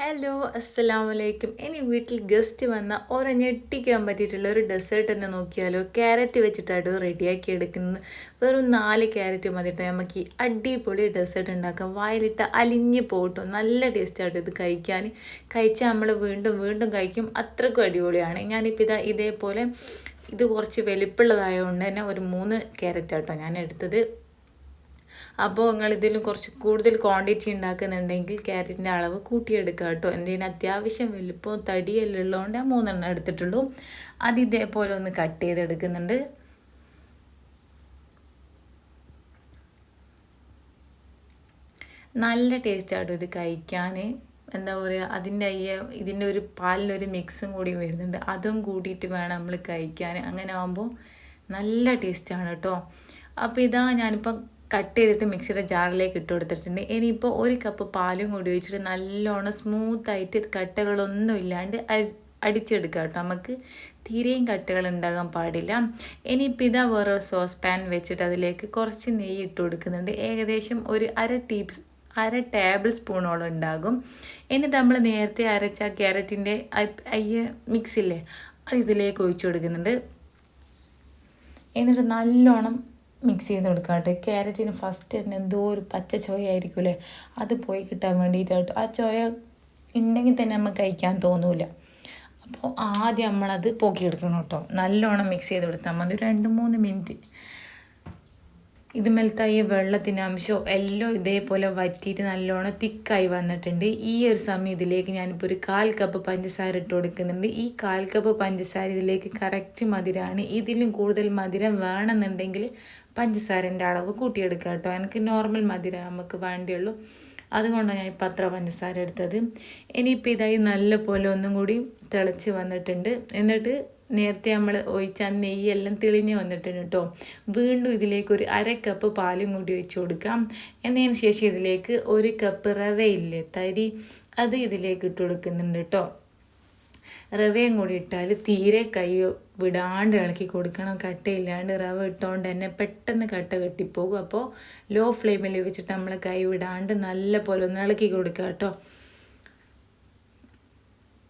Hello അസ്സലാം വലൈക്കും ഇനി വീട്ടിൽ ഗസ്റ്റ് വന്ന ഓരോ ഞെട്ടിക്കാൻ പറ്റിയിട്ടുള്ള ഒരു ഡെസേർട്ട് തന്നെ നോക്കിയാലോ? ക്യാരറ്റ് വെച്ചിട്ടാണ് റെഡിയാക്കി എടുക്കുന്നത്. വെറും നാല് ക്യാരറ്റ് മതിട്ടോ? നമുക്ക് ഈ അടിപൊളി ഡെസേർട്ട് ഉണ്ടാക്കാം. വായിലിട്ട് അലിഞ്ഞ് പോട്ടോ. നല്ല ടേസ്റ്റായിട്ട് ഇത് കഴിക്കാൻ. കഴിച്ചാൽ നമ്മൾ വീണ്ടും വീണ്ടും കഴിക്കും. അത്രക്കും അടിപൊളിയാണ്. ഞാനിപ്പോൾ ഇതാ ഇതേപോലെ ഇത് കുറച്ച് വലിപ്പുള്ളതായതുകൊണ്ട് തന്നെ ഒരു മൂന്ന് ക്യാരറ്റ് ആട്ടോ ഞാൻ എടുത്തത് അപ്പോൾ നിങ്ങൾ ഇതിലും കുറച്ച് കൂടുതൽ ക്വാണ്ടിറ്റി ഉണ്ടാക്കുന്നുണ്ടെങ്കിൽ ക്യാരറ്റിന്റെ അളവ് കൂട്ടിയെടുക്കുക കേട്ടോ. എന്റെ ഇതിന് അത്യാവശ്യം വലുപ്പം തടിയെല്ലാം ഉള്ളതുകൊണ്ട് ഞാൻ മൂന്നെണ്ണം എടുത്തിട്ടുള്ളൂ. അത് ഇതേപോലെ ഒന്ന് കട്ട് ചെയ്തെടുക്കുന്നുണ്ട്. നല്ല ടേസ്റ്റാട്ടോ ഇത് കഴിക്കാൻ എന്താ പറയുക അതിന്റെ അയ്യ ഇതിന്റെ ഒരു പാലിനൊരു മിക്സും കൂടി വരുന്നുണ്ട്. അതും കൂട്ടിയിട്ട് വേണം നമ്മൾ കഴിക്കാൻ. അങ്ങനെ ആകുമ്പോൾ നല്ല ടേസ്റ്റാണ് കേട്ടോ. അപ്പോൾ ഇതാ ഞാനിപ്പം കട്ട് ചെയ്തിട്ട് മിക്സിയുടെ ജാറിലേക്ക് ഇട്ട് കൊടുത്തിട്ടുണ്ട്. ഇനിയിപ്പോൾ ഒരു കപ്പ് പാലും കൂടി ഒഴിച്ചിട്ട് നല്ലോണം സ്മൂത്തായിട്ട് കട്ടകളൊന്നും ഇല്ലാണ്ട് അടിച്ചെടുക്കുക കേട്ടോ. നമുക്ക് തീരെയും കട്ടകൾ ഉണ്ടാകാൻ പാടില്ല. ഇനിയിപ്പോൾ ഇതാ വേറെ സോസ് പാൻ വെച്ചിട്ട് അതിലേക്ക് കുറച്ച് നെയ്യ് ഇട്ട് കൊടുക്കുന്നുണ്ട്. ഏകദേശം ഒരു അര ടീ അര ടേബിൾ സ്പൂണോളം ഉണ്ടാകും. എന്നിട്ട് നമ്മൾ നേരത്തെ അരച്ച ക്യാരറ്റിന്റെ അയ്യ മിക്സില്ലേ അത് ഇതിലേക്ക് ഒഴിച്ചു കൊടുക്കുന്നുണ്ട്. എന്നിട്ട് നല്ലോണം മിക്സ് ചെയ്ത് കൊടുക്കുക കേട്ടോ ക്യാരറ്റിന് ഫസ്റ്റ് തന്നെ എന്തോ ഒരു പച്ച ചോയ ആയിരിക്കുമല്ലേ അത് പോയി കിട്ടാൻ വേണ്ടിയിട്ടായിട്ട് ആ ചോയ ഉണ്ടെങ്കിൽ തന്നെ നമുക്ക് കഴിക്കാൻ തോന്നൂല. അപ്പോൾ ആദ്യം നമ്മളത് പോക്കിയെടുക്കണം കേട്ടോ. നല്ലോണം മിക്സ് ചെയ്ത് കൊടുത്താൽ മതി രണ്ട് മൂന്ന് മിനിറ്റ് ഇതുമേലത്തെ ഈ വെള്ളത്തിന്റെ അംശവും എല്ലാം ഇതേപോലെ വറ്റിയിട്ട് നല്ലോണം തിക്കായി വന്നിട്ടുണ്ട്. ഈ ഒരു സമയം ഇതിലേക്ക് ഞാനിപ്പോൾ ഒരു കാൽ കപ്പ് പഞ്ചസാര ഇട്ട് കൊടുക്കുന്നുണ്ട്. ഈ കാൽ കപ്പ് പഞ്ചസാര ഇതിലേക്ക് കറക്റ്റ് മധുരമാണ് ഇതിലും കൂടുതൽ മധുരം വേണമെന്നുണ്ടെങ്കിൽ പഞ്ചസാരന്റെ അളവ് കൂട്ടിയെടുക്കുക കേട്ടോ. എനിക്ക് നോർമൽ മധുരം നമുക്ക് വേണ്ടിയുള്ളൂ അതുകൊണ്ടാണ് ഞാൻ ഇപ്പം അത്ര പഞ്ചസാര എടുത്തത്. ഇനിയിപ്പോൾ ഇതായി നല്ല പോലെ ഒന്നും കൂടി തിളച്ച് വന്നിട്ടുണ്ട്. എന്നിട്ട് നേരത്തെ നമ്മൾ ഒഴിച്ച നെയ്യെല്ലാം തെളിഞ്ഞ് വന്നിട്ടുണ്ട് കേട്ടോ. വീണ്ടും ഇതിലേക്ക് ഒരു അര കപ്പ് പാലും കൂടി ഒഴിച്ച് കൊടുക്കാം. എന്നതിന് ശേഷം ഇതിലേക്ക് ഒരു കപ്പ് റവയില്ലേ തരി അത് ഇതിലേക്ക് ഇട്ട് കൊടുക്കുന്നുണ്ട് കേട്ടോ. റവയും കൂടി ഇട്ടാൽ തീരെ കൈ വിടാണ്ട് ഇളക്കി കൊടുക്കണം. കട്ടയില്ലാണ്ട് റവ ഇട്ടുകൊണ്ട് തന്നെ പെട്ടെന്ന് കട്ട കെട്ടിപ്പോകും. അപ്പോൾ ലോ ഫ്ലെയിമിൽ വെച്ചിട്ട് നമ്മൾ കൈ വിടാണ്ട് നല്ല പോലെ ഒന്ന് ഇളക്കി കൊടുക്കുക കേട്ടോ.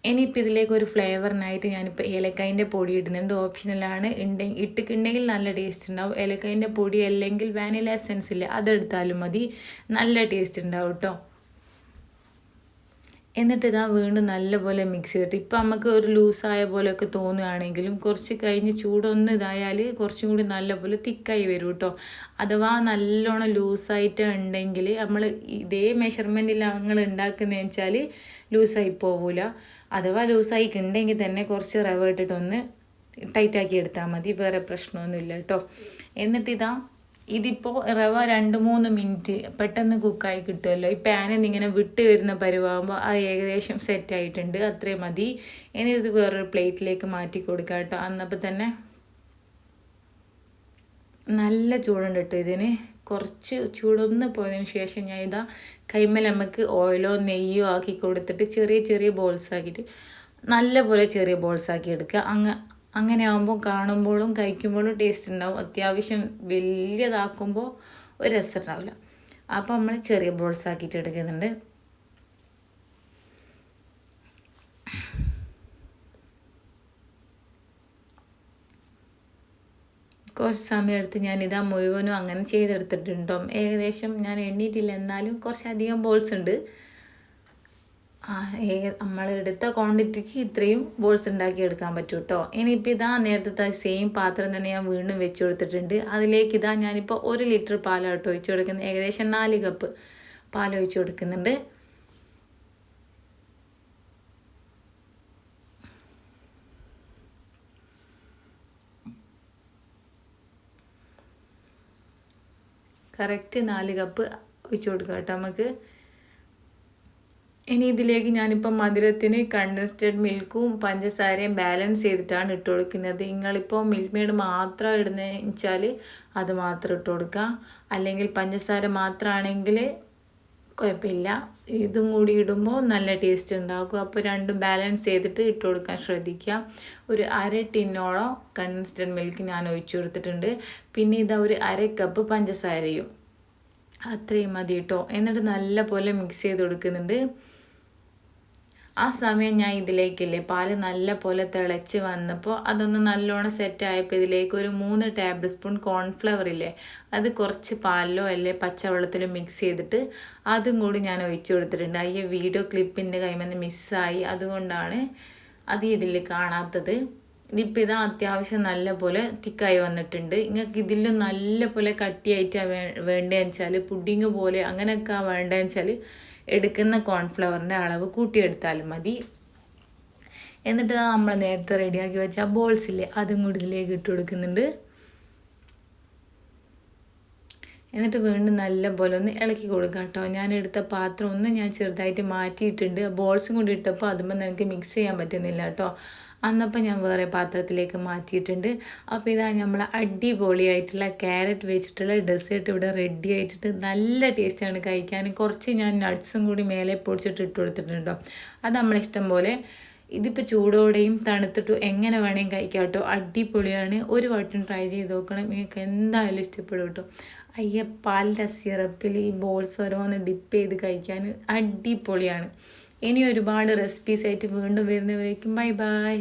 ഇനിയിപ്പോൾ ഇതിലേക്ക് ഒരു ഫ്ലേവറിനായിട്ട് ഞാനിപ്പോൾ ഏലക്കായിന്റെ പൊടി ഇടുന്നുണ്ട്. ഓപ്ഷനലാണ്. ഉണ്ടെങ്കിൽ ഇട്ടിട്ടുണ്ടെങ്കിൽ നല്ല ടേസ്റ്റ് ഉണ്ടാവും. ഏലക്കായിന്റെ പൊടി അല്ലെങ്കിൽ വാനില എസെൻസ് ഇല്ല അതെടുത്താലും മതി. നല്ല ടേസ്റ്റ് ഉണ്ടാവും കേട്ടോ എന്നിട്ട് ഇതാ വീണ്ടും നല്ലപോലെ മിക്സ് ചെയ്തിട്ട് ഇപ്പം നമുക്ക് ഒരു ലൂസായ പോലെയൊക്കെ തോന്നുകയാണെങ്കിലും കുറച്ച് കഴിഞ്ഞ് ചൂടൊന്ന് ഇതായാൽ കുറച്ചും കൂടി നല്ലപോലെ തിക്കായി വരും കേട്ടോ അഥവാ നല്ലോണം ലൂസായിട്ട് ഉണ്ടെങ്കിൽ നമ്മൾ ഇതേ മെഷർമെന്റിൽ ഞങ്ങൾ ഉണ്ടാക്കുന്നതെന്ന് വെച്ചാൽ ലൂസായി പോവില്ല അഥവാ ലൂസായി ഉണ്ടെങ്കിൽ തന്നെ കുറച്ച് റവ ഇട്ടിട്ടൊന്ന് ടൈറ്റാക്കി എടുത്താൽ മതി. വേറെ പ്രശ്നമൊന്നുമില്ല കേട്ടോ എന്നിട്ടിതാ ഇതിപ്പോൾ റവ രണ്ട് മൂന്ന് മിനിറ്റ് പെട്ടെന്ന് കുക്കായി കിട്ടുമല്ലോ ഈ പാനിൽ ഇങ്ങനെ വിട്ട് വരുന്ന പരിവാകുമ്പോൾ അത് ഏകദേശം സെറ്റ് ആയിട്ടുണ്ട്. അത്രയും മതി. ഇനി ഇത് വേറൊരു പ്ലേറ്റിലേക്ക് മാറ്റി കൊടുക്കാം കേട്ടോ. അന്നപ്പോൾ തന്നെ നല്ല ചൂടുണ്ട് കേട്ടോ ഇതിന്. കുറച്ച് ചൂടൊന്ന് പോയതിന് ശേഷം ഞാൻ ഇതാ കൈമേൽ നമുക്ക് ഓയിലോ നെയ്യോ ആക്കി കൊടുത്തിട്ട് ചെറിയ ചെറിയ ബോൾസ് ആക്കിയിട്ട് നല്ലപോലെ ചെറിയ ബോൾസ് ആക്കി എടുക്കുക. അങ്ങ് അങ്ങനെ ആകുമ്പോൾ കാണുമ്പോഴും കഴിക്കുമ്പോഴും ടേസ്റ്റ് ഉണ്ടാവും. അത്യാവശ്യം വലിയതാക്കുമ്പോൾ ഒരു രസം ഉണ്ടാവില്ല. അപ്പോൾ നമ്മൾ ചെറിയ ബോൾസ് ആക്കിയിട്ട് എടുക്കുന്നുണ്ട്. കുറച്ച് സമയം എടുത്ത് ഞാനിതാ മുഴുവനും അങ്ങനെ ചെയ്തെടുത്തിട്ടുണ്ടോ? ഏകദേശം ഞാൻ എണ്ണീറ്റില്ല. എന്നാലും കുറച്ചധികം ബോൾസ് ഉണ്ട്. നമ്മൾ എടുത്ത ക്വാണ്ടിറ്റിക്ക് ഇത്രയും ബോൾസ് ഉണ്ടാക്കി എടുക്കാൻ പറ്റും കേട്ടോ ഇനിയിപ്പോൾ ഇതാ നേരത്തെ സെയിം പാത്രം തന്നെ ഞാൻ വീണ്ടും വെച്ച് കൊടുത്തിട്ടുണ്ട്. അതിലേക്ക് ഇതാ ഞാനിപ്പോൾ ഒരു ലിറ്റർ പാലാണ് കേട്ടോ ഒഴിച്ചു കൊടുക്കുന്നത്. ഏകദേശം നാല് കപ്പ് പാൽ ഒഴിച്ചു കൊടുക്കുന്നുണ്ട്. കറക്റ്റ് നാല് കപ്പ് ഒഴിച്ചു കൊടുക്കാം കേട്ടോ നമുക്ക്. ഇനി ഇതിലേക്ക് ഞാനിപ്പം മധുരത്തിന് കണ്ടൻസ്ഡ് മിൽക്കും പഞ്ചസാരയും ബാലൻസ് ചെയ്തിട്ടാണ് ഇട്ട് കൊടുക്കുന്നത്. നിങ്ങളിപ്പോൾ മിൽക്ക് മാത്രം ഇടുന്ന വെച്ചാൽ അത് മാത്രം ഇട്ട് കൊടുക്കുക. അല്ലെങ്കിൽ പഞ്ചസാര മാത്രമാണെങ്കിൽ കുഴപ്പമില്ല. ഇതും കൂടി ഇടുമ്പോൾ നല്ല ടേസ്റ്റ് ഉണ്ടാകും. അപ്പോൾ രണ്ടും ബാലൻസ് ചെയ്തിട്ട് ഇട്ട് കൊടുക്കാൻ ശ്രദ്ധിക്കുക. ഒരു അര ടിന്നോളം കൺസ്റ്റന്റ് മിൽക്ക് ഞാൻ ഒഴിച്ചു കൊടുത്തിട്ടുണ്ട്. പിന്നെ ഇതാ ഒരു അര കപ്പ് പഞ്ചസാരയും. അത്രയും മതി കേട്ടോ. എന്നിട്ട് നല്ല പോലെ മിക്സ് ചെയ്ത് കൊടുക്കുന്നുണ്ട്. ആ സമയം ഞാൻ ഇതിലേക്കില്ലേ? പാൽ നല്ല പോലെ തിളച്ച് വന്നപ്പോൾ അതൊന്ന് നല്ലോണം സെറ്റ് ആയപ്പോൾ ഇതിലേക്ക് ഒരു മൂന്ന് ടേബിൾ സ്പൂൺ കോൺഫ്ലവർ ഇല്ലേ? അത് കുറച്ച് പാലിലോ അല്ലെ പച്ചവെള്ളത്തിലോ മിക്സ് ചെയ്തിട്ട് അതും കൂടി ഞാൻ ഒഴിച്ചു കൊടുത്തിട്ടുണ്ട്. ഈ വീഡിയോ ക്ലിപ്പിന്റെ കൈമെന്ന് മിസ്സായി അതുകൊണ്ടാണ് അത് ഇതിൽ കാണാത്തത്. ഇതിപ്പോൾ ഇതാ അത്യാവശ്യം നല്ല പോലെ തിക്കായി വന്നിട്ടുണ്ട്. നിങ്ങൾക്ക് ഇതിലും നല്ല പോലെ കട്ടിയായിട്ടാണ് വേ വേണ്ടതെന്ന് വെച്ചാൽ പുഡിങ് പോലെ അങ്ങനെയൊക്കെ വേണ്ടതെന്ന് വെച്ചാൽ എടുക്കുന്ന കോൺഫ്ലവറിന്റെ അളവ് കൂട്ടിയെടുത്താലും മതി. എന്നിട്ട് നമ്മൾ നേരത്തെ റെഡിയാക്കി വെച്ച ബോൾസ് ഇല്ലേ അതും കൂടി ഇതിലേക്ക് ഇട്ട് കൊടുക്കുന്നുണ്ട്. എന്നിട്ട് വീണ്ടും നല്ല പോലെ ഒന്ന് ഇളക്കി കൊടുക്കാം കേട്ടോ. ഞാൻ എടുത്ത പാത്രം ഒന്ന് ഞാൻ ചെറുതായിട്ട് മാറ്റിയിട്ടുണ്ട്. ബോൾസും കൂടി ഇട്ടപ്പോൾ അതുമ്പോൾ നിനക്ക് മിക്സ് ചെയ്യാൻ പറ്റുന്നില്ല കേട്ടോ. അന്നപ്പോൾ ഞാൻ വേറെ പാത്രത്തിലേക്ക് മാറ്റിയിട്ടുണ്ട്. അപ്പോൾ ഇതാ നമ്മൾ അടിപൊളിയായിട്ടുള്ള ക്യാരറ്റ് വെച്ചിട്ടുള്ള ഡെസേർട്ട് ഇവിടെ റെഡി ആയിട്ടുണ്ട്. നല്ല ടേസ്റ്റാണ് കഴിക്കാൻ കുറച്ച് ഞാൻ നട്ട്സും കൂടി മേലെ പൊടിച്ചിട്ട് ഇട്ട് കൊടുത്തിട്ടുണ്ടോ? അത് നമ്മളിഷ്ടം പോലെ ഇതിപ്പോൾ ചൂടോടെയും തണുത്തിട്ടും എങ്ങനെ വേണമെങ്കിൽ കഴിക്കാം കേട്ടോ. അടിപൊളിയാണ്. ഒരു വട്ടം ട്രൈ ചെയ്ത് നോക്കണം. നിങ്ങൾക്ക് എന്തായാലും ഇഷ്ടപ്പെടും കേട്ടോ. അയ്യ പാലിന്റെ സിറപ്പിൽ ഈ ബോൾസ് ഓരോന്ന് ഡിപ്പ് ചെയ്ത് കഴിക്കാൻ അടിപൊളിയാണ്. ഇനി ഒരുപാട് റെസിപ്പീസ് ആയിട്ട് വീണ്ടും വരുന്നവരേക്കും ബൈ ബൈ